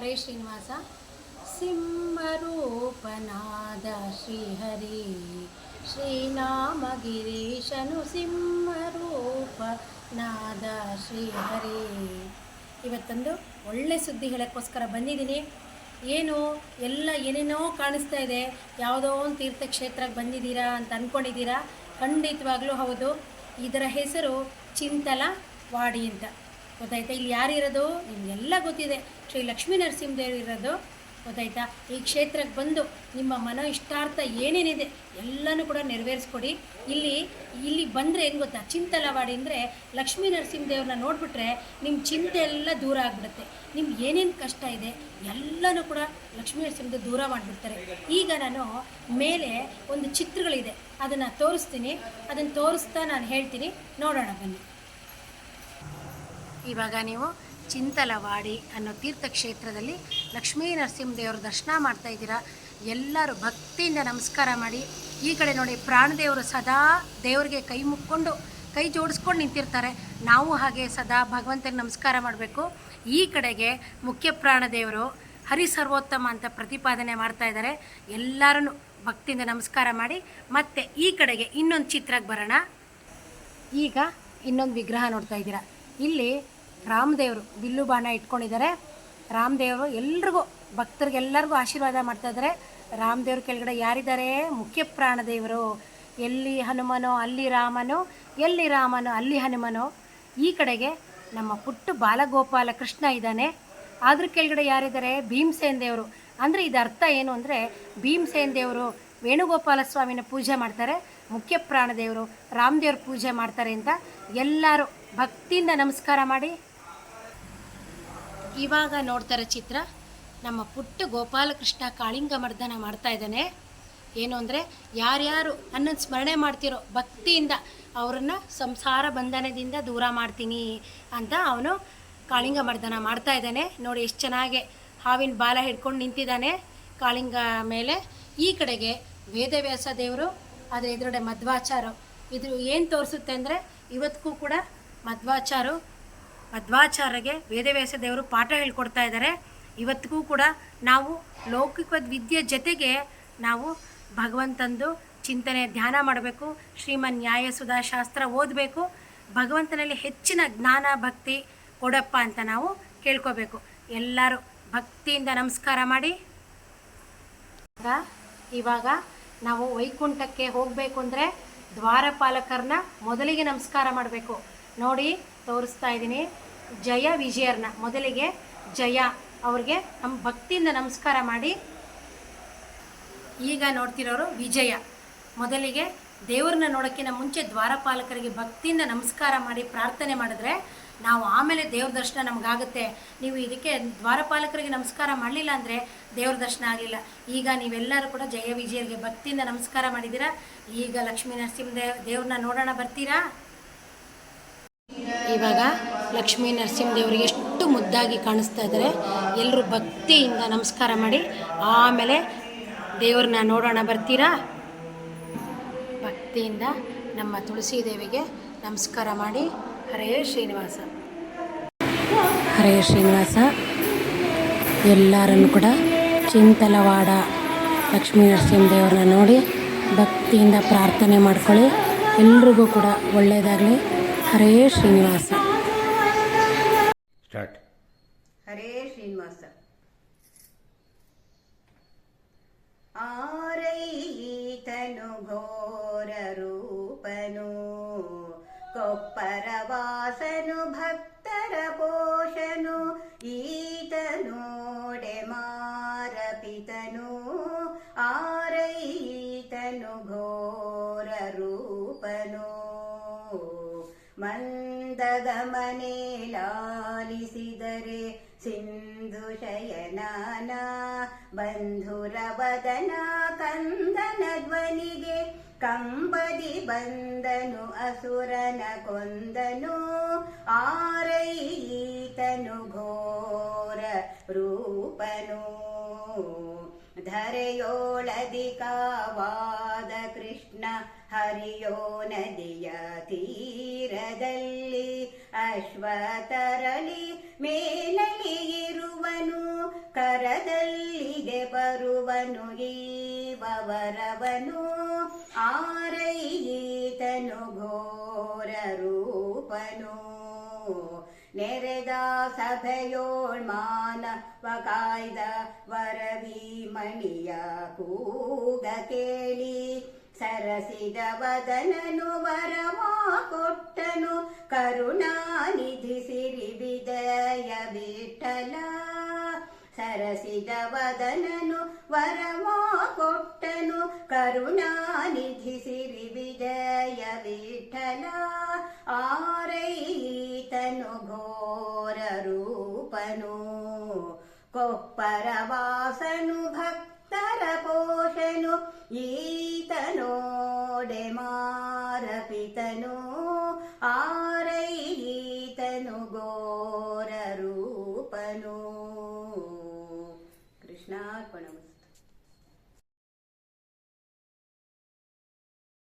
ಹರೇ ಶ್ರೀನಿವಾಸ. ಸಿಂಹರೂಪನಾದ ಶ್ರೀಹರಿ ಶ್ರೀನಾಮ ಶ್ರೀನಾಮಗಿರೀಶನು ಸಿಂಹರೂಪನಾದ ಶ್ರೀಹರಿ. ಇವತ್ತೊಂದು ಒಳ್ಳೆ ಸುದ್ದಿ ಹೇಳೋಕ್ಕೋಸ್ಕರ ಬಂದಿದ್ದೀನಿ. ಏನು, ಎಲ್ಲ ಏನೇನೋ ಕಾಣಿಸ್ತಾ ಇದೆ. ಯಾವುದೋ ಒಂದು ತೀರ್ಥಕ್ಷೇತ್ರಕ್ಕೆ ಬಂದಿದ್ದೀರಾ ಅಂತ ಅಂದ್ಕೊಂಡಿದ್ದೀರಾ ಖಂಡಿತವಾಗ್ಲೂ ಹೌದು. ಇದರ ಹೆಸರು ಚಿಂತಲ ವಾಡಿ ಅಂತ. ಗೊತ್ತಾಯ್ತಾ? ಇಲ್ಲಿ ಯಾರಿರೋದು? ನಿಮಗೆಲ್ಲ ಗೊತ್ತಿದೆ. ಶ್ರೀ ಲಕ್ಷ್ಮೀ ನರಸಿಂಹದೇವರು ಇರೋದು. ಗೊತ್ತಾಯ್ತಾ? ಈ ಕ್ಷೇತ್ರಕ್ಕೆ ಬಂದು ನಿಮ್ಮ ಮನೋ ಇಷ್ಟಾರ್ಥ ಏನೇನಿದೆ ಎಲ್ಲನೂ ಕೂಡ ನೆರವೇರಿಸ್ಕೊಡಿ. ಇಲ್ಲಿ ಇಲ್ಲಿ ಬಂದರೆ ಏನು ಗೊತ್ತಾ? ಚಿಂತಲವಾಡಿ ಅಂದರೆ ಲಕ್ಷ್ಮೀ ನರಸಿಂಹದೇವ್ರನ್ನ ನೋಡಿಬಿಟ್ರೆ ನಿಮ್ಮ ಚಿಂತೆ ಎಲ್ಲ ದೂರ ಆಗಿಬಿಡುತ್ತೆ. ನಿಮ್ಗೆ ಏನೇನು ಕಷ್ಟ ಇದೆ ಎಲ್ಲನೂ ಕೂಡ ಲಕ್ಷ್ಮೀ ನರಸಿಂಹದ ದೂರ ಮಾಡಿಬಿಡ್ತಾರೆ. ಈಗ ನಾನು ಮೇಲೆ ಒಂದು ಚಿತ್ರಗಳಿದೆ. ಅದನ್ನು ತೋರಿಸ್ತೀನಿ. ಅದನ್ನು ತೋರಿಸ್ತಾ ನಾನು ಹೇಳ್ತೀನಿ. ನೋಡೋಣ ಬನ್ನಿ. ಇವಾಗ ನೀವು ಚಿಂತಲವಾಡಿ ಅನ್ನೋ ತೀರ್ಥಕ್ಷೇತ್ರದಲ್ಲಿ ಲಕ್ಷ್ಮೀ ನರಸಿಂಹದೇವ್ರ ದರ್ಶನ ಮಾಡ್ತಾ ಇದ್ದೀರಾ. ಎಲ್ಲರೂ ಭಕ್ತಿಯಿಂದ ನಮಸ್ಕಾರ ಮಾಡಿ ಈ ಕಡೆ ನೋಡಿ ಪ್ರಾಣದೇವರು ಸದಾ ದೇವರಿಗೆ ಕೈ ಮುಕ್ಕೊಂಡು ಕೈ ಜೋಡಿಸ್ಕೊಂಡು ನಿಂತಿರ್ತಾರೆ. ನಾವು ಹಾಗೆ ಸದಾ ಭಗವಂತನಿಗೆ ನಮಸ್ಕಾರ ಮಾಡಬೇಕು. ಈ ಕಡೆಗೆ ಮುಖ್ಯ ಪ್ರಾಣದೇವರು ಹರಿ ಸರ್ವೋತ್ತಮ ಅಂತ ಪ್ರತಿಪಾದನೆ ಮಾಡ್ತಾ ಇದ್ದಾರೆ. ಎಲ್ಲರೂ ಭಕ್ತಿಯಿಂದ ನಮಸ್ಕಾರ ಮಾಡಿ ಮತ್ತೆ ಈ ಕಡೆಗೆ ಇನ್ನೊಂದು ಚಿತ್ರಕ್ಕೆ ಬರೋಣ. ಈಗ ಇನ್ನೊಂದು ವಿಗ್ರಹ ನೋಡ್ತಾ ಇದ್ದೀರಾ. ಇಲ್ಲಿ ರಾಮದೇವರು ಬಿಲ್ಲು ಬಾಣ ಇಟ್ಕೊಂಡಿದ್ದಾರೆ. ರಾಮದೇವರು ಎಲ್ರಿಗೂ ಭಕ್ತರಿಗೆಲ್ಲರಿಗೂ ಆಶೀರ್ವಾದ ಮಾಡ್ತಾ ಇದ್ದಾರೆ. ರಾಮದೇವ್ರ ಕೆಳಗಡೆ ಯಾರಿದ್ದಾರೆ? ಮುಖ್ಯ ಪ್ರಾಣದೇವರು ಎಲ್ಲಿ ಹನುಮನೋ, ಅಲ್ಲಿ ರಾಮನೋ, ಎಲ್ಲಿ ರಾಮನೋ, ಅಲ್ಲಿ ಹನುಮನೋ. ಈ ಕಡೆಗೆ ನಮ್ಮ ಪುಟ್ಟ ಬಾಲಗೋಪಾಲ ಕೃಷ್ಣ ಇದ್ದಾನೆ. ಅದ್ರ ಕೆಳಗಡೆ ಯಾರಿದ್ದಾರೆ? ಭೀಮಸೇನ್ ದೇವರು. ಅಂದರೆ ಇದು ಅರ್ಥ ಏನು ಅಂದರೆ, ಭೀಮಸೇನ್ ದೇವರು ವೇಣುಗೋಪಾಲ ಸ್ವಾಮಿನ ಪೂಜೆ ಮಾಡ್ತಾರೆ. ಮುಖ್ಯ ಪ್ರಾಣದೇವರು ರಾಮದೇವ್ರ ಪೂಜೆ ಮಾಡ್ತಾರೆ ಅಂತ ಎಲ್ಲರೂ ಭಕ್ತಿಯಿಂದ ನಮಸ್ಕಾರ ಮಾಡಿ. ಇವಾಗ ನೋಡ್ತಾರೆ ಚಿತ್ರ, ನಮ್ಮ ಪುಟ್ಟ ಗೋಪಾಲಕೃಷ್ಣ ಕಾಳಿಂಗ ಮರ್ದನ ಮಾಡ್ತಾ ಇದ್ದಾನೆ. ಏನು ಅಂದರೆ, ಯಾರ್ಯಾರು ನನ್ನನ್ನು ಸ್ಮರಣೆ ಮಾಡ್ತಿರೋ ಭಕ್ತಿಯಿಂದ ಅವರನ್ನು ಸಂಸಾರ ಬಂಧನದಿಂದ ದೂರ ಮಾಡ್ತೀನಿ ಅಂತ ಅವನು ಕಾಳಿಂಗ ಮರ್ದನ ಮಾಡ್ತಾ ಇದ್ದಾನೆ. ನೋಡಿ ಎಷ್ಟು ಚೆನ್ನಾಗಿ ಹಾವಿನ ಬಾಲ ಹಿಡ್ಕೊಂಡು ನಿಂತಿದ್ದಾನೆ ಕಾಳಿಂಗ ಮೇಲೆ. ಈ ಕಡೆಗೆ ವೇದವ್ಯಾಸ ದೇವರು, ಅದರ ಎದುರುಗಡೆ ಮಧ್ವಾಚಾರ ಇದು ಏನು ತೋರಿಸುತ್ತೆ ಅಂದರೆ ಇವತ್ತಿಗೂ ಕೂಡ ಮಧ್ವಾಚಾರು ಮಧ್ವಾಚಾರ್ಯಗೆ ವೇದವ್ಯಾಸ ದೇವರು ಪಾಠ ಹೇಳ್ಕೊಡ್ತಾ ಇದ್ದಾರೆ. ಇವತ್ತಿಗೂ ಕೂಡ ನಾವು ಲೌಕಿಕ ವಿದ್ಯೆ ಜೊತೆಗೆ ನಾವು ಭಗವಂತಂದು ಚಿಂತನೆ, ಧ್ಯಾನ ಮಾಡಬೇಕು. ಶ್ರೀಮನ್ ನ್ಯಾಯ ಸುಧಾಶಾಸ್ತ್ರ ಓದಬೇಕು. ಭಗವಂತನಲ್ಲಿ ಹೆಚ್ಚಿನ ಜ್ಞಾನ, ಭಕ್ತಿ ಕೊಡಪ್ಪ ಅಂತ ನಾವು ಕೇಳ್ಕೋಬೇಕು. ಎಲ್ಲರೂ ಭಕ್ತಿಯಿಂದ ನಮಸ್ಕಾರ ಮಾಡಿ. ಇವಾಗ ನಾವು ವೈಕುಂಠಕ್ಕೆ ಹೋಗಬೇಕು ಅಂದರೆ ದ್ವಾರಪಾಲಕರನ್ನ ಮೊದಲಿಗೆ ನಮಸ್ಕಾರ ಮಾಡಬೇಕು. ನೋಡಿ ತೋರಿಸ್ತಾ ಇದ್ದೀನಿ. ಜಯ ವಿಜಯರ್ನ. ಮೊದಲಿಗೆ ಜಯ ಅವ್ರಿಗೆ ನಮ್ಮ ಭಕ್ತಿಯಿಂದ ನಮಸ್ಕಾರ ಮಾಡಿ. ಈಗ ನೋಡ್ತಿರೋರು ವಿಜಯ. ಮೊದಲಿಗೆ ದೇವ್ರನ್ನ ನೋಡೋಕ್ಕಿಂತ ಮುಂಚೆ ದ್ವಾರಪಾಲಕರಿಗೆ ಭಕ್ತಿಯಿಂದ ನಮಸ್ಕಾರ ಮಾಡಿ ಪ್ರಾರ್ಥನೆ ಮಾಡಿದ್ರೆ ನಾವು ಆಮೇಲೆ ದೇವ್ರ ದರ್ಶನ ನಮಗಾಗುತ್ತೆ. ನೀವು ಇದಕ್ಕೆ ದ್ವಾರಪಾಲಕರಿಗೆ ನಮಸ್ಕಾರ ಮಾಡಲಿಲ್ಲ ಅಂದರೆ ದೇವ್ರ ದರ್ಶನ ಆಗಲಿಲ್ಲ. ಈಗ ನೀವೆಲ್ಲರೂ ಕೂಡ ಜಯ ವಿಜಯರಿಗೆ ಭಕ್ತಿಯಿಂದ ನಮಸ್ಕಾರ ಮಾಡಿದ್ದೀರಾ ಈಗ ಲಕ್ಷ್ಮೀ ನರಸಿಂಹ ದೇವ್ ದೇವ್ರನ್ನ ನೋಡೋಣ ಬರ್ತೀರಾ? ಇವಾಗ ಲಕ್ಷ್ಮೀ ನರಸಿಂಹದೇವರು ಎಷ್ಟು ಮುದ್ದಾಗಿ ಕಾಣಿಸ್ತಾ ಇದ್ದಾರೆ. ಎಲ್ಲರೂ ಭಕ್ತಿಯಿಂದ ನಮಸ್ಕಾರ ಮಾಡಿ, ಆಮೇಲೆ ದೇವ್ರನ್ನ ನೋಡೋಣ ಬರ್ತೀರಾ? ಭಕ್ತಿಯಿಂದ ನಮ್ಮ ತುಳಸಿ ದೇವಿಗೆ ನಮಸ್ಕಾರ ಮಾಡಿ, ಹರೇ ಶ್ರೀನಿವಾಸ. ಹರೇ ಶ್ರೀನಿವಾಸ. ಎಲ್ಲರನ್ನು ಕೂಡ ಚಿಂತಲವಾಡ ಲಕ್ಷ್ಮೀ ನರಸಿಂಹದೇವ್ರನ್ನ ನೋಡಿ ಭಕ್ತಿಯಿಂದ ಪ್ರಾರ್ಥನೆ ಮಾಡ್ಕೊಳ್ಳಿ. ಎಲ್ರಿಗೂ ಕೂಡ ಒಳ್ಳೆಯದಾಗಲಿ. ಹರೇ ಶ್ರೀನಿವಾಸ ಸ್ಟಾರ್ಟ್ ಹರೇ ಶ್ರೀನಿವಾಸ ಆರೈತನು ಘೋರ ರೂಪನು ಕೊಪ್ಪರವಾಸನು ಭಕ್ತರ ಪೋಷನು ಈತನೋಡೆ ಮಾರಪಿತನು ಆರೈತನು ಘೋರ ರೂಪನು ಮಂದಗಮನೆ ಲಾಲಿಸಿದರೆ ಸಿಂಧು ಶಯನಾನ ಬಂಧುರವದನ ಕಂದನ ಧ್ವನಿಗೆ ಕಂಬದಿ ಬಂದನು ಅಸುರನ ಕೊಂದನು ಆರೈತನು ಘೋರ ರೂಪನು. ಧರೆಯೋಳದಿ ಕಾವಾದ ಕೃಷ್ಣ ಹರಿಯೋ ನದಿಯ ತೀರದಲ್ಲಿ ಅಶ್ವತರಲಿ ಮೇಲಲಿ ಇರುವನು, ಕರದಲ್ಲಿಗೆ ಬರುವನು ಈವರವನು ಆರೈತನು ಘೋರ ರೂಪನು. ನೆರೆದ ಸಭೆಯೋಳ್ ವಕಾಯ್ದ ವರವಿ ಮಣಿಯ ಕೂಗ ಕೇಳಿ. ಸರಸಿದ ವದನನು ವರವ ಕೊಟ್ಟನು, ಕರುಣಾನಿಧಿ ಸಿರಿ ವಿದಯ ಬಿಟ್ಟಲ ಸರಸಿದ ವದನನು ವರವ ಕೊಟ್ಟನು, ಕರುಣಾನಿಧಿ ಸಿರಿ ವಿಜಯ ವಿಠಲ ಆರೈತನು ಘೋರ ರೂಪನು, ಕೊಪ್ಪರವಾಸನು ಭಕ್ತರ ಪೋಷನು ಈತನೋಡೆ ಮಾರಪಿತನು ಆರೈತನು